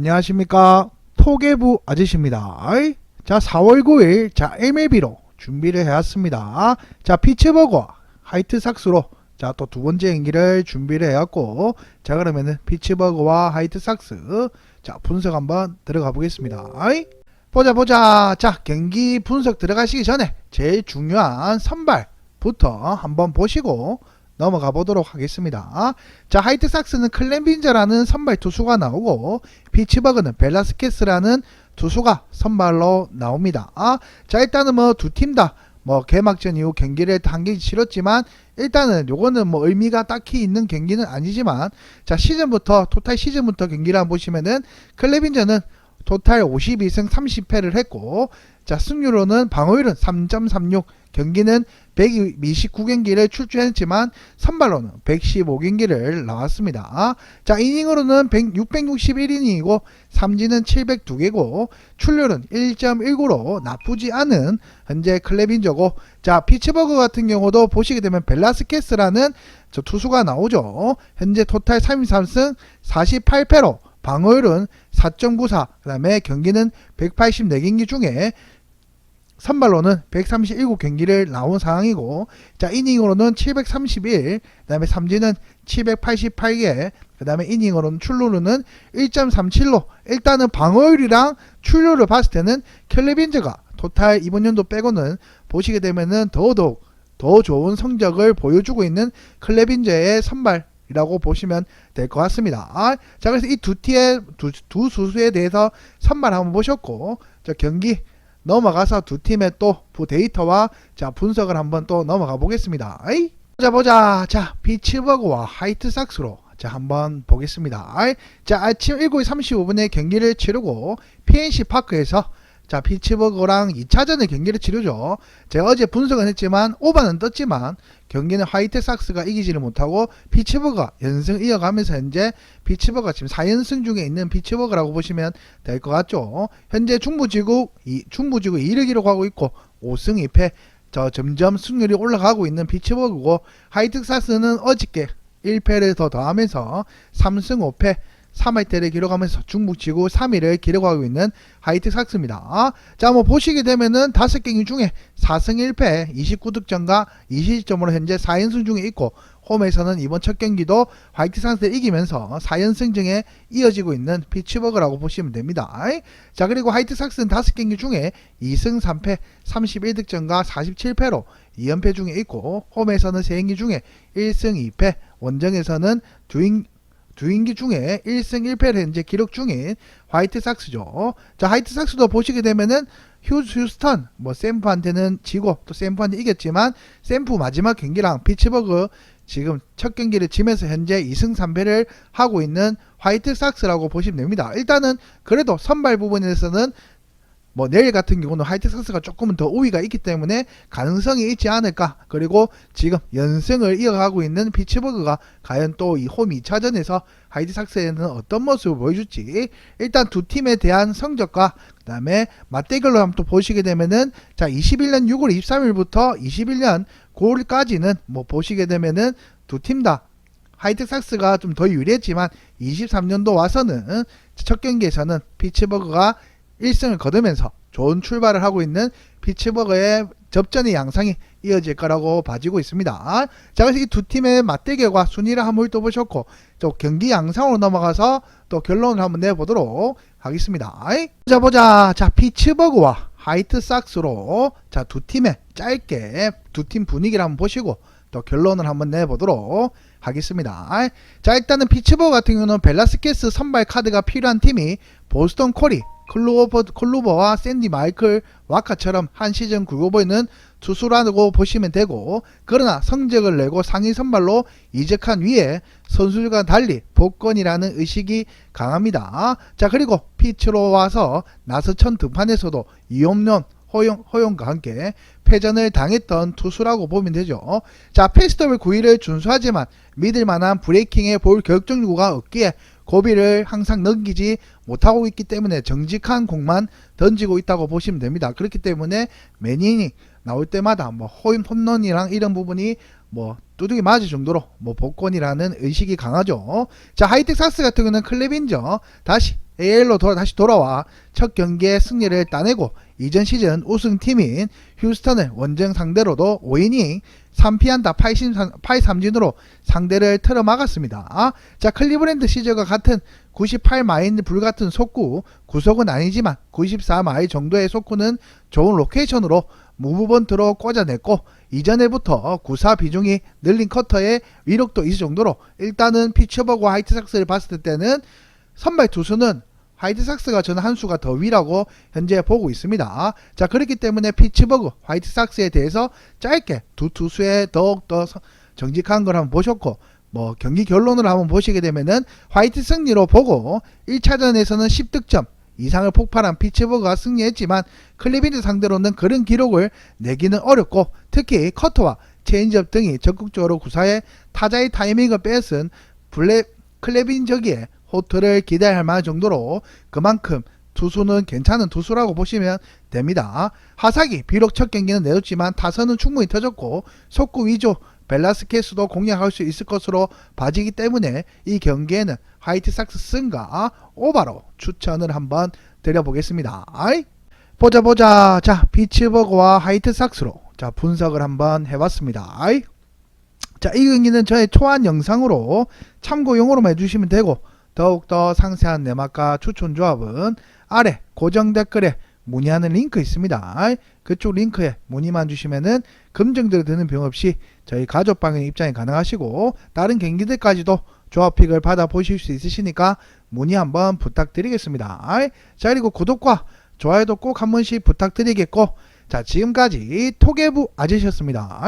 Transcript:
안녕하십니까? 토개부 아저씨입니다. 자 4월 9일 자 MLB로 준비를 해왔습니다. 자 피츠버거 하이트삭스로 자 또 두 번째 경기를 준비를 해왔고 자 그러면은 피츠버거와 하이트삭스 자 분석 한번 들어가 보겠습니다. 보자 보자. 자 경기 분석 들어가시기 전에 제일 중요한 선발부터 한번 보시고 넘어가 보도록 하겠습니다. 자, 하이트삭스는 클렌빈저라는 선발 투수가 나오고 피츠버그는 벨라스케스라는 투수가 선발로 나옵니다. 아, 자, 일단은 뭐 두 팀 다 뭐 개막전 이후 경기를 한 경기 치렀지만 일단은 요거는 뭐 의미가 딱히 있는 경기는 아니지만 자, 시즌부터 토탈 시즌부터 경기를 한번 보시면은 클레빈저는 토탈 52승 30패를 했고 자, 승률로는 방어율은 3.36 경기는 129경기를 출전했지만 선발로는 115경기를 나왔습니다. 자, 이닝으로는 100, 661이닝이고 삼진은 702개고 출률은 1.19로 나쁘지 않은 현재 클레빈저고 자, 피츠버그 같은 경우도 보시게 되면 벨라스케스라는 저 투수가 나오죠. 현재 토탈 33승 48패로 방어율은 4.94, 그 다음에 경기는 184경기 중에 선발로는 137경기를 나온 상황이고 자 이닝으로는 731, 그 다음에 삼진은 788개, 그 다음에 이닝으로는 출루는 1.37로 일단은 방어율이랑 출루를 봤을 때는 켈레빈즈가 토탈 이번 연도 빼고는 보시게 되면은 더더욱 더 좋은 성적을 보여주고 있는 클레빈저의 선발 이라고 보시면 될 것 같습니다. 아, 자, 그래서 이 두 티의 두, 두 수수에 대해서 선발 한번 보셨고, 자, 경기 넘어가서 두 팀의 또 데이터와 자, 분석을 한번 또 넘어가 보겠습니다. 아이? 보자, 보자. 자, 피츠버그와 하이트삭스로 자, 한번 보겠습니다. 아이? 자, 아침 7시 35분에 경기를 치르고, PNC 파크에서 자, 피츠버그랑 2차전의 경기를 치르죠. 제가 어제 분석은 했지만, 오바는 떴지만, 경기는 화이트삭스가 이기지를 못하고 피츠버그가 연승 이어가면서 현재 피츠버그가 지금 4연승 중에 있는 피츠버그라고 보시면 될 것 같죠. 현재 중부지구 이 중부지구 2위를 기록하고 있고 5승 2패 저 점점 승률이 올라가고 있는 피츠버그고 화이트삭스는 어저께 1패를 더 더하면서 3승 5패 3회대를 기록하면서 중북지구 3위를 기록하고 있는 하이트 삭스입니다. 자, 한번 보시게 되면은 5경기 중에 4승 1패 29득점과 20점으로 현재 4연승 중에 있고 홈에서는 이번 첫 경기도 화이트 삭스를 이기면서 4연승 중에 이어지고 있는 피츠버그라고 보시면 됩니다. 자, 그리고 화이트 삭스는 5경기 중에 2승 3패 31득점과 47패로 2연패 중에 있고 홈에서는 3경기 중에 1승 2패 원정에서는 주인기 중에 1승 1패를 현재 기록 중인 화이트삭스죠. 자, 화이트삭스도 보시게 되면은 휴스, 휴스턴, 뭐 샘프한테는 지고 또 샘프한테 이겼지만 샘프 마지막 경기랑 피츠버그 지금 첫 경기를 지면서 현재 2승 3패를 하고 있는 화이트삭스라고 보시면 됩니다. 일단은 그래도 선발 부분에서는 뭐 내일 같은 경우는 화이트삭스가 조금은 더 우위가 있기 때문에 가능성이 있지 않을까. 그리고 지금 연승을 이어가고 있는 피츠버그가 과연 또 이 홈 2차전에서 화이트삭스에는 어떤 모습을 보여줄지 일단 두 팀에 대한 성적과 그 다음에 맞대결로 한번 또 보시게 되면은 자 21년 6월 23일부터 21년 9월까지는 뭐 보시게 되면은 두 팀다 화이트삭스가 좀 더 유리했지만 23년도 와서는 첫 경기에서는 피츠버그가 1승을 거두면서 좋은 출발을 하고 있는 피츠버그의 접전의 양상이 이어질 거라고 봐지고 있습니다. 자, 그래서 이 두 팀의 맞대결과 순위를 한번 훑어보셨고, 또 경기 양상으로 넘어가서 또 결론을 한번 내보도록 하겠습니다. 자, 보자. 자, 피츠버그와 하이트 삭스로 자, 두 팀의 짧게 두 팀 분위기를 한번 보시고, 또 결론을 한번 내보도록 하겠습니다. 자, 일단은 피츠버그 같은 경우는 벨라스케스 선발 카드가 필요한 팀이 보스턴 코리, 클로버, 클로버와 샌디 마이클 와카처럼 한 시즌 굵어 있는 투수라고 보시면 되고 그러나 성적을 내고 상위 선발로 이적한 위에 선수들과 달리 복권이라는 의식이 강합니다. 자 그리고 피츠로 와서 나서천 등판에서도 이홈런 허용, 허용과 함께 패전을 당했던 투수라고 보면 되죠. 자, 페스터블 9위를 준수하지만 믿을 만한 브레이킹의 볼 결정구가 없기에 고비를 항상 넘기지 못하고 있기 때문에 정직한 공만 던지고 있다고 보시면 됩니다. 그렇기 때문에 매니닝 나올 때마다 뭐 홈, 홈런이랑 이런 부분이 뭐 두둑이 맞을 정도로 뭐 복권이라는 의식이 강하죠. 자, 하이텍사스 같은 경우는 클레빈저 다시 AL로 돌아, 다시 돌아와 첫 경기에 승리를 따내고 이전 시즌 우승팀인 휴스턴을 원정 상대로도 5이닝 3피안타 8삼진으로 상대를 틀어 막았습니다. 자 클리브랜드 시절과 같은 98마일 불같은 속구 구속은 아니지만 94마일 정도의 속구는 좋은 로케이션으로 무브번트로 꽂아냈고 이전에부터 구사 비중이 늘린 커터의 위력도 있을 정도로 일단은 피처버고 화이트삭스를 봤을 때는 선발 투수는 화이트삭스가 저는 한 수가 더 위라고 현재 보고 있습니다. 자 그렇기 때문에 피츠버그 화이트삭스에 대해서 짧게 두 투수의 더욱더 서- 정직한 걸 한번 보셨고 뭐 경기 결론을 한번 보시게 되면은 화이트 승리로 보고 1차전에서는 10득점 이상을 폭발한 피츠버그가 승리했지만 클리빈드 상대로는 그런 기록을 내기는 어렵고 특히 커터와 체인지업 등이 적극적으로 구사해 타자의 타이밍을 뺏은 블레 클레빈저기에 호투를 기대할 만한 정도로 그만큼 투수는 괜찮은 투수라고 보시면 됩니다. 하사기 비록 첫 경기는 내줬지만 타선은 충분히 터졌고 속구 위조 벨라스케스도 공략할 수 있을 것으로 봐지기 때문에 이 경기에는 화이트삭스 승과 오바로 추천을 한번 드려보겠습니다. 아이? 보자 보자 자 피츠버그와 화이트삭스로 자 분석을 한번 해봤습니다. 아이? 자, 이 경기는 저의 초안 영상으로 참고용으로만 해주시면 되고 더욱더 상세한 내막과 추천 조합은 아래 고정 댓글에 문의하는 링크 있습니다. 그쪽 링크에 문의만 주시면은 검증들 드는 병 없이 저희 가족 방에 입장이 가능하시고 다른 경기들까지도 조합픽을 받아 보실 수 있으시니까 문의 한번 부탁드리겠습니다. 자 그리고 구독과 좋아요도 꼭 한 번씩 부탁드리겠고 자 지금까지 토개부 아저씨였습니다.